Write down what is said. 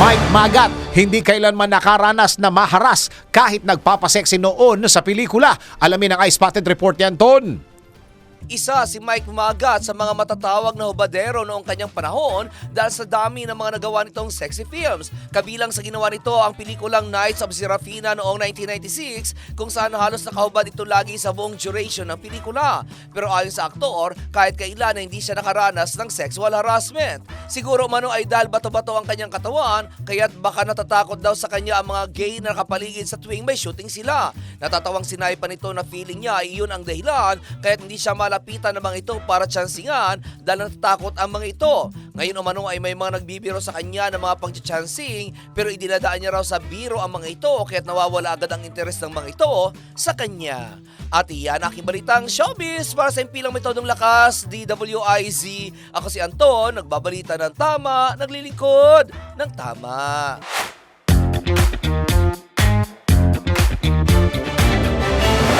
Mike Magat, hindi kailanman nakaranas na maharas kahit nagpapaseksi noon sa pelikula. Alamin ang iSpotted report yan, Ton. Isa si Mike Magat sa mga matatawag na hubadero noong kanyang panahon dahil sa dami ng mga nagawa nitong sexy films. Kabilang sa ginawa nito ang pelikulang Nights of Serafina noong 1996 kung saan halos nakahubad ito lagi sa buong duration ng pelikula. Pero ayon sa aktor, kahit kailan hindi siya nakaranas ng sexual harassment. Siguro mano ay dahil bato-bato ang kanyang katawan, kaya't baka natatakot daw sa kanya ang mga gay na nakapaligid sa tuwing may shooting sila. Natatawang sinay pa nito na feeling niya ay iyon ang dahilan kaya't hindi siya malapitan ng mga ito para tsansingan dahil natatakot ang mga ito. Ngayon umano ay may mga nagbibiro sa kanya ng mga pang-chancing pero idinadaan niya raw sa biro ang mga ito kaya't nawawala agad ang interes ng mga ito sa kanya. At iyan aking balitang showbiz para sa impilang metodong lakas, DWIZ. Ako si Anton, nagbabalita ng tama, naglilingkod ng tama.